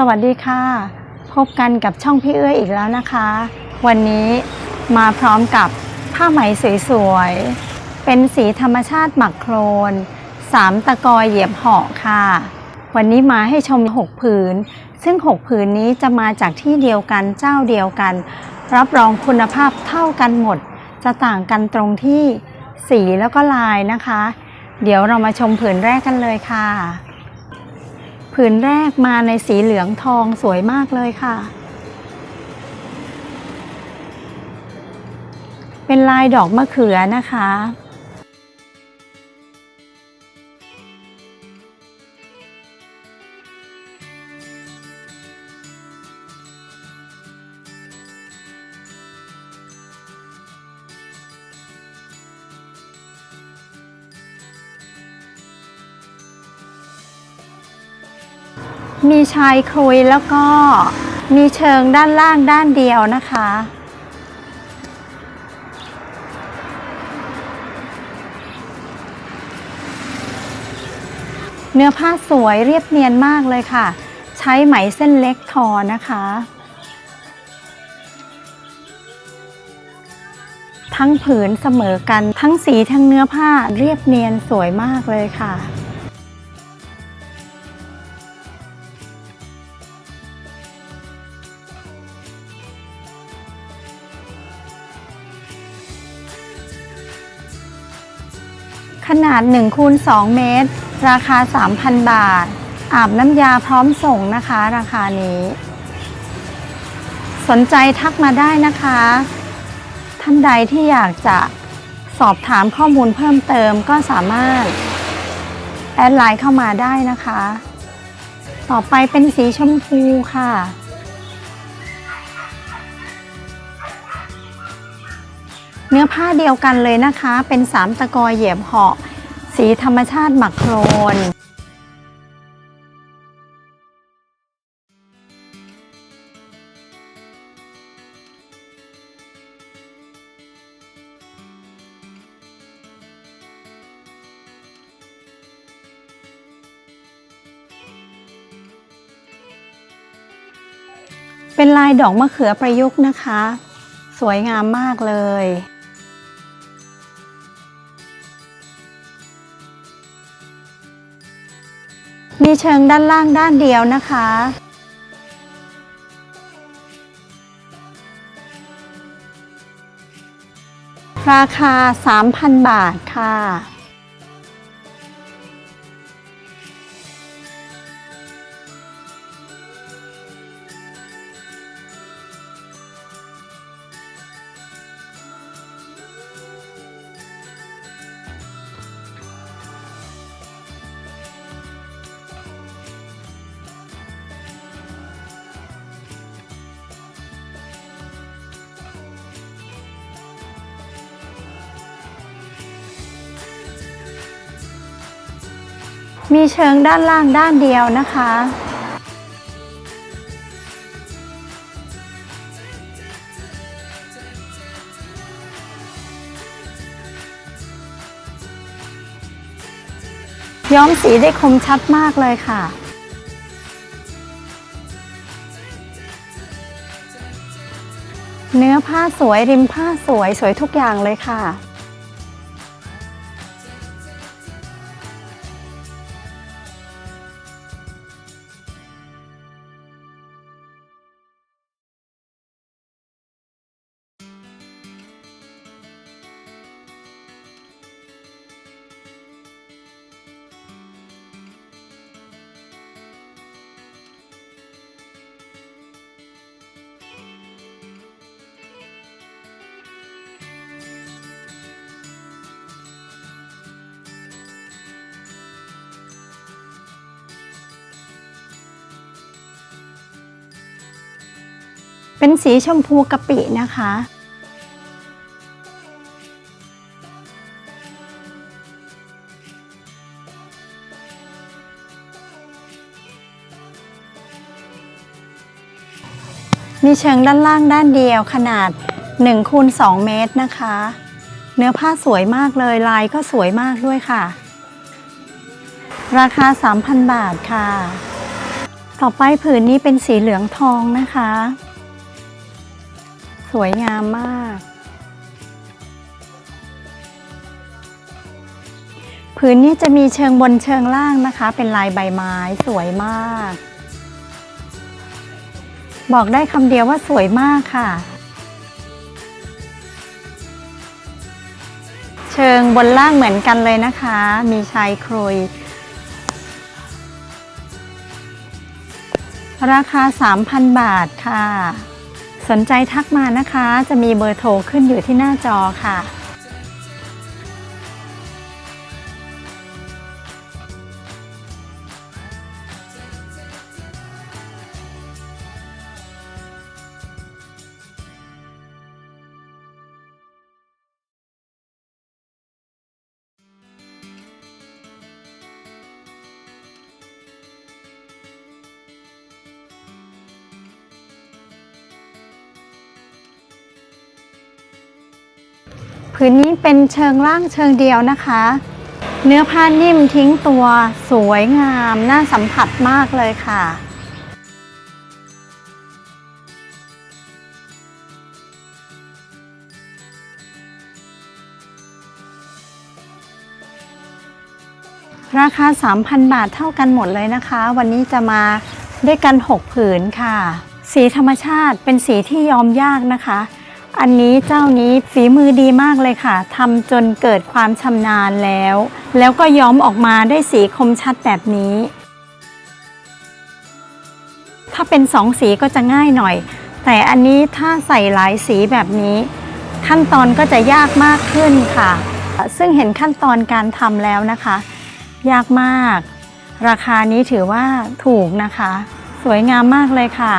สวัสดีค่ะ พบกันกับช่องพี่เอื้ออีกแล้วนะคะ วันนี้มาพร้อมกับผ้าไหมสวยๆ เป็นสีธรรมชาติหมักโครนสามตะกอยเหยียบเหาะค่ะ วันนี้มาให้ชม 6 ผืน ซึ่ง 6 ผืนนี้จะมาจากที่เดียวกันเจ้าเดียวกัน รับรองคุณภาพเท่ากันหมด จะต่างกันตรงที่สีแล้วก็ลายนะคะ เดี๋ยวเรามาชมผืนแรกกันเลยค่ะ ผืนแรกมาในสีเหลืองทองสวยมากเลยค่ะ เป็นลายดอกมะเขือนะคะ ชายคุยแล้วก็มีเชิงด้านล่างด้านเดียวนะคะ เนื้อผ้าสวยเรียบเนียนมากเลยค่ะ ใช้ไหมเส้นเล็กทอนะคะ ทั้งผืนเสมอกันทั้งสีทั้งเนื้อผ้าเรียบเนียนสวยมากเลยค่ะ ขนาด1คูณ2เมตร ราคา 3,000 บาท อาบน้ำยาพร้อมส่งนะคะ ราคานี้ สนใจทักมาได้นะคะ ท่านใดที่อยากจะสอบถามข้อมูลเพิ่มเติมก็สามารถ แอดไลน์เข้ามาได้นะคะ ต่อไปเป็นสีชมพูค่ะ เนื้อผ้าเดียวกันเลยนะคะ เป็นสามตะกอเหยียบเหาะ สีธรรมชาติหมักโครนเป็นลายดอกมะเขือประยุกต์นะคะ สวยงามมากเลย มีเชิงด้านล่างด้านเดียวนะคะ ราคา 3,000 บาทค่ะ มีเชิงด้านล่างด้านเดียวนะคะ ย้อมสีได้คมชัดมากเลยค่ะเนื้อผ้าสวยริมผ้าสวยสวยทุกอย่างเลยค่ะ เป็นสีชมพูกะปินะคะ มีเชิงด้านล่างด้านเดียวขนาด1คูณ2เมตรนะคะ เนื้อผ้าสวยมากเลยลายก็สวยมากด้วยค่ะ ราคา 3,000 บาทค่ะ ต่อไปผืนนี้เป็นสีเหลืองทองนะคะ วยงามมาก ผืนนี้จะมีเชิงบนเชิงล่างนะคะ เป็นลายใบไม้สวยมาก บอกได้คำเดียวว่าสวยมากค่ะ เชิงบนล่างเหมือนกันเลยนะคะ มีชายครุยราคา 3,000 บาทค่ะ สนใจทักมานะคะ จะมีเบอร์โทรขึ้นอยู่ที่หน้าจอค่ะ ผืนนี้เป็นเชิงล่างเชิงเดียวนะคะ เนื้อผ้านิ่มทิ้งตัวสวยงาม น่าสัมผัสมากเลยค่ะราคา 3,000 บาทเท่ากันหมดเลยนะคะ วันนี้จะมาด้วยกัน 6 ผืนค่ะ สีธรรมชาติเป็นสีที่ยอมยากนะคะ อันนี้เจ้านี้ฝีมือดีมากเลยค่ะทำจนเกิดความชำนาญแล้ว แล้วก็ย้อมออกมาได้สีคมชัดแบบนี้ ถ้าเป็นสองสีก็จะง่ายหน่อย แต่อันนี้ถ้าใส่หลายสีแบบนี้ ขั้นตอนก็จะยากมากขึ้นค่ะ ซึ่งเห็นขั้นตอนการทำแล้วนะคะ ยากมาก ราคานี้ถือว่าถูกนะคะ สวยงามมากเลยค่ะ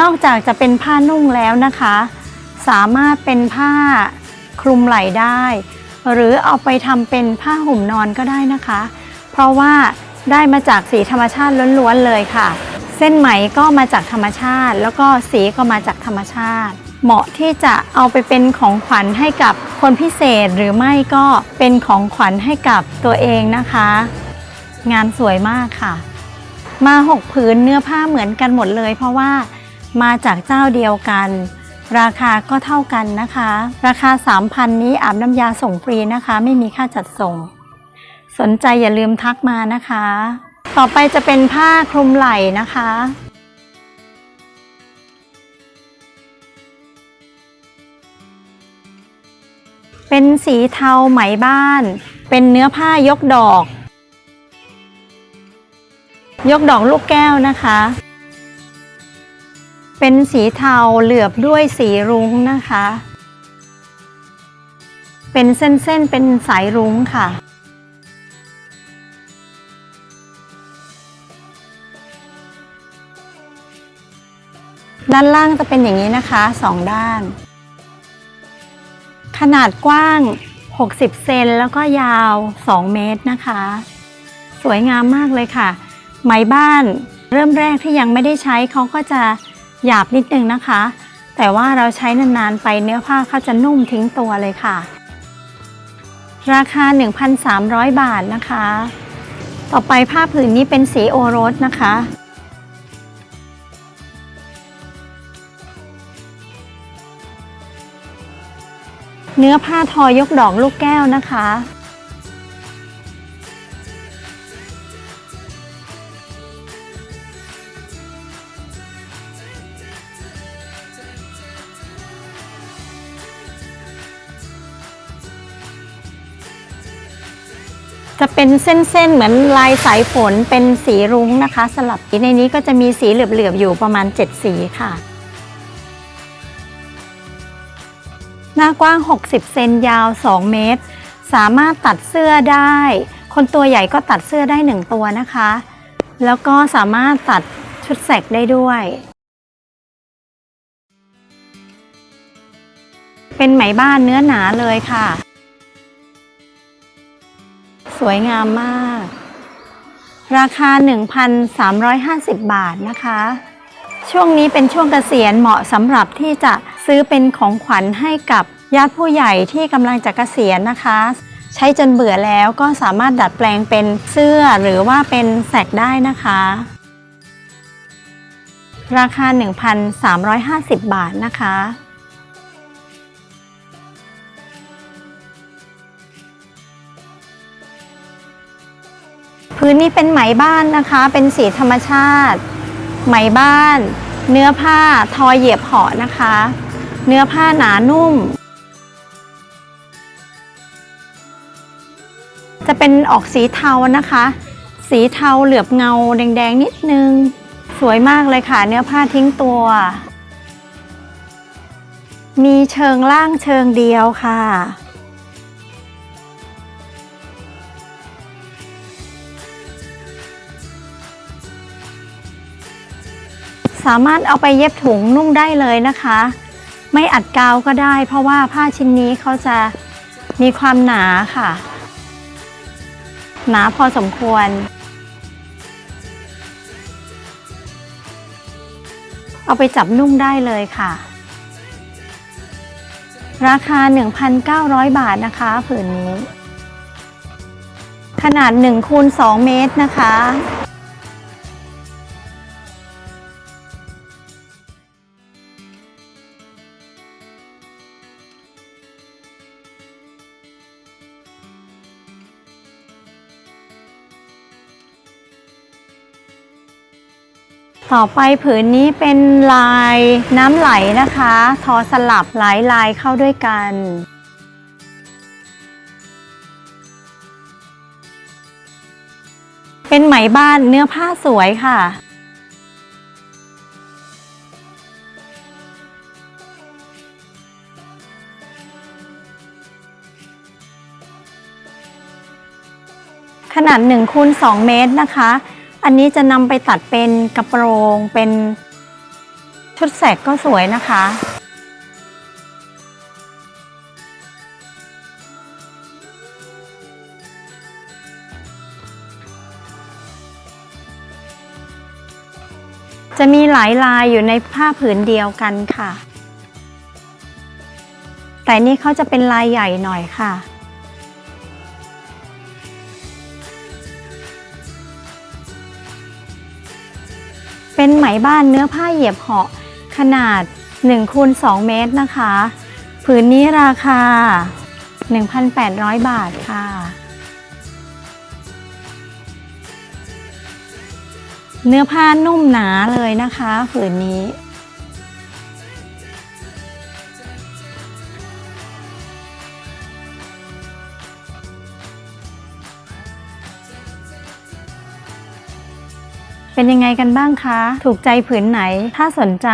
นอกจากจะเป็นผ้านุ่งแล้วนะคะ สามารถเป็นผ้าคลุมไหล่ได้ หรือเอาไปทำเป็นผ้าห่มนอนก็ได้นะคะ เพราะว่าได้มาจากสีธรรมชาติล้วนๆเลยค่ะ เส้นไหมก็มาจากธรรมชาติ แล้วก็สีก็มาจากธรรมชาติ เหมาะที่จะเอาไปเป็นของขวัญให้กับคนพิเศษหรือไม่ก็เป็นของขวัญให้กับตัวเองนะคะ งานสวยมากค่ะ มาหกผืนเนื้อผ้าเหมือนกันหมดเลย เพราะว่ามาจากเจ้าเดียวกัน ราคาก็เท่ากันนะคะ ราคา 3,000 นี้อาบน้ำยาส่งฟรีนะคะ ไม่มีค่าจัดส่ง สนใจอย่าลืมทักมานะคะ ต่อไปจะเป็นผ้าคลุมไหล่นะคะเป็นสีเทาไหมบ้าน เป็นเนื้อผ้ายกดอก ยกดอกลูกแก้วนะคะ เป็นสีเทาเหลือบด้วยสีรุ้งนะคะ เป็นเส้นๆ เป็นสายรุ้งค่ะ ด้านล่างจะเป็นอย่างนี้นะคะสองด้าน ขนาดกว้าง 60 เซนแล้วก็ยาว 2 เมตรนะคะ สวยงามมากเลยค่ะไหมบ้านเริ่มแรกที่ยังไม่ได้ใช้เขาก็จะ หยาบนิดนึงนะคะ แต่ว่าเราใช้นานๆไปเนื้อผ้าเขาจะนุ่มทิ้งตัวเลยค่ะ ราคา 1,300 บาทนะคะ ต่อไปผ้าผืนนี้เป็นสีโอรสนะคะเนื้อผ้าทอยกดอกลูกแก้วนะคะ จะเป็นเส้นๆ เหมือนลายสายฝนเป็นสีรุ้งนะคะ สลับในนี้ก็จะมีสีเหลือบๆ อยู่ประมาณ 7 สีค่ะ หน้ากว้าง 60 เซนยาว 2 เมตร สามารถตัดเสื้อได้ คนตัวใหญ่ก็ตัดเสื้อได้ 1 ตัวนะคะ แล้วก็สามารถตัดชุดแสกได้ด้วย เป็นไหมบ้านเนื้อหนาเลยค่ะ สวยงามมาก ราคา 1,350 บาทนะคะ ช่วงนี้เป็นช่วงเกษียณเหมาะสำหรับที่จะซื้อเป็นของขวัญให้กับญาติผู้ใหญ่ที่กำลังจะเกษียณนะคะ ใช้จนเบื่อแล้วก็สามารถดัดแปลงเป็นเสื้อหรือว่าเป็นแสกได้นะคะ ราคา 1,350 บาทนะคะ พื้นนี้เป็นไหมบ้านนะคะ เป็นสีธรรมชาติ ไหมบ้าน เนื้อผ้าทอเหยียบหาะนะคะ เนื้อผ้าหนานุ่ม จะเป็นออกสีเทานะคะ สีเทาเหลือบเงาแดงๆนิดนึง สวยมากเลยค่ะ เนื้อผ้าทิ้งตัว มีเชิงล่างเชิงเดียวค่ะ สามารถเอาไปเย็บถุงนุ่งได้เลยนะคะ ไม่อัดกาวก็ได้ เพราะว่าผ้าชิ้นนี้เขาจะมีความหนาค่ะ หนาพอสมควร เอาไปจับนุ่งได้เลยค่ะ ราคา 1,900 บาทนะคะผืนนี้ ขนาด1คูณ2เมตรนะคะ ต่อไปผืนนี้เป็นลายน้ำไหลนะคะ ทอสลับหลายลายเข้าด้วยกันเป็นไหมบ้านเนื้อผ้าสวยค่ะ ขนาด1คูณ2เมตรนะคะ อันนี้จะนำไปตัดเป็นกระโปรงเป็นชุดแสกก็สวยนะคะ จะมีหลายลายอยู่ในผ้าผืนเดียวกันค่ะ แต่นี่เขาจะเป็นลายใหญ่หน่อยค่ะ เป็นไหมบ้านเนื้อผ้าเหยียบเหาะขนาด1คูณ2เมตรนะคะ ผืนนี้ราคา 1,800 บาทค่ะ เนื้อผ้านุ่มหนาเลยนะคะ ผืนนี้ เป็นยังไงกันบ้างคะ ถูกใจผืนไหน ถ้าสนใจ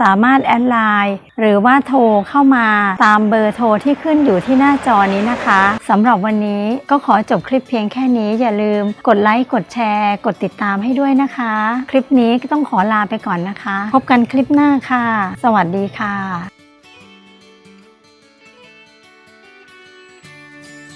สามารถแอดไลน์หรือว่าโทรเข้ามาตามเบอร์โทรที่ขึ้นอยู่ที่หน้าจอนี้นะคะสำหรับวันนี้ก็ขอจบคลิปเพียงแค่นี้อย่าลืม กดไลค์กดแชร์ กดติดตามให้ด้วยนะคะ คลิปนี้ก็ต้องขอลาไปก่อนนะคะ พบกันคลิปหน้าค่ะ สวัสดีค่ะ